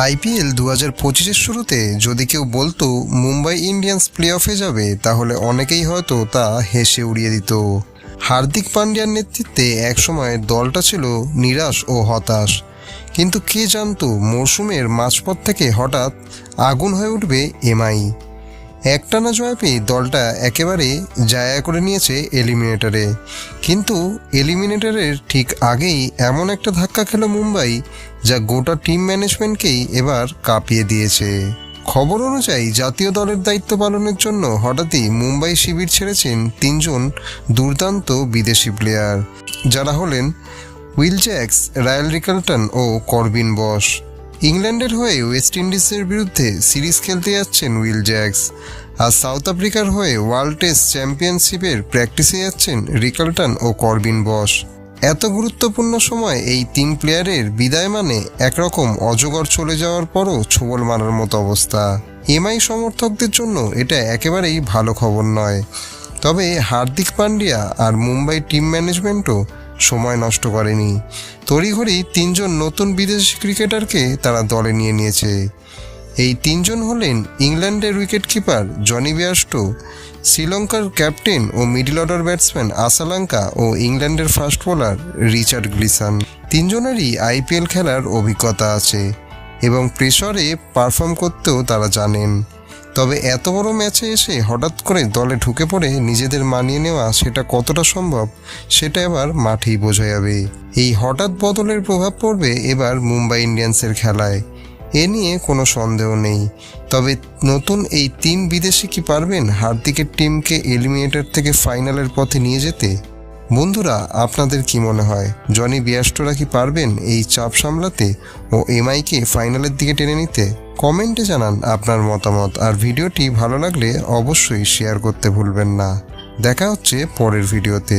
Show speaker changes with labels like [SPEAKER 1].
[SPEAKER 1] IPL দু হাজার পঁচিশের শুরুতে যদি কেউ বলতো মুম্বাই ইন্ডিয়ান্স প্লে অফে যাবে, তাহলে অনেকেই হয়তো তা হেসে উড়িয়ে দিত। হার্দিক পান্ডিয়ার নেতৃত্বে একসময় দলটা ছিল নিরাশ ও হতাশ। কিন্তু কে জানতো মরশুমের মাঝপথ থেকে হঠাৎ আগুন হয়ে উঠবে এমআই। একটানা জয় পেয়ে দলটা একেবারে জায়া করে নিয়েছে এলিমিনেটরে কিন্তু এলিমিনেটরের ঠিক আগেই এমন একটা ধাক্কা খেল মুম্বাই, যা গোটা টিম ম্যানেজমেন্টকেই এবার কাঁপিয়ে দিয়েছে। খবর অনুযায়ী, জাতীয় দলের দায়িত্ব পালনের জন্য হঠাৎই মুম্বাই শিবির ছেড়েছেন তিনজন দুর্দান্ত বিদেশি প্লেয়ার যারা হলেন উইল জ্যাক্স, রায়াল রিকালটন ও করবিন বস ইংল্যান্ডের হয়ে ওয়েস্ট ইন্ডিজের বিরুদ্ধে সিরিজ খেলতে যাচ্ছেন উইল জ্যাক্স। আর সাউথ আফ্রিকার হয়ে ওয়ার্ল্ড টেস্ট চ্যাম্পিয়নশিপের প্র্যাকটিসে যাচ্ছেন রিকালটন ও করবিন বস এত গুরুত্বপূর্ণ সময় এই তিন প্লেয়ারের বিদায় মানে একরকম অজগর চলে যাওয়ার পরও ছোবল মারার মতো অবস্থা। এমআই সমর্থকদের জন্য এটা একেবারেই ভালো খবর নয়। তবে হার্দিক পান্ডিয়া আর মুম্বাই টিম ম্যানেজমেন্টও সময় নষ্ট করেনি। তড়িঘড়ি তিনজন নতুন বিদেশি ক্রিকেটারকে তারা দলে নিয়ে নিয়েছে। এই তিনজন হলেন ইংল্যান্ডের উইকেট কিপার জনি বিয়াস্টো শ্রীলঙ্কার ক্যাপ্টেন ও মিডল অর্ডার ব্যাটসম্যান আসালাঙ্কা ও ইংল্যান্ডের ফাস্ট বোলার রিচার্ড গ্লিসান। তিনজনেরই আইপিএল খেলার অভিজ্ঞতা আছে এবং প্রেশরে পারফর্ম করতেও তারা জানেন। তবে এত বড় ম্যাচে এসে হঠাৎ করে দলে ঢুকে পড়ে নিজেদের মানিয়ে নেওয়া সেটা কতটা সম্ভব, সেটা এবার মাঠেই বোঝা যাবে। এই হঠাৎ বদলের প্রভাব পড়বে এবার মুম্বাই ইন্ডিয়ান্সের খেলায়। এ নিয়ে কোনো সন্দেহ নেই। তবে নতুন এই তিন বিদেশি কি পারবেন হার্দিকের টিমকে এলিমিনেটর থেকে ফাইনালের পথে নিয়ে যেতে? বন্ধুরা, আপনাদের কি মনে হয়? জনি বিয়াস্টোরা কি পারবেন এই চাপ সামলাতে ও এমআইকে ফাইনালের দিকে টেনে নিতে? কমেন্টে জানান আপনার মতামত। আর ভিডিওটি ভালো লাগলে অবশ্যই শেয়ার করতে ভুলবেন না। দেখা হচ্ছে পরের ভিডিওতে।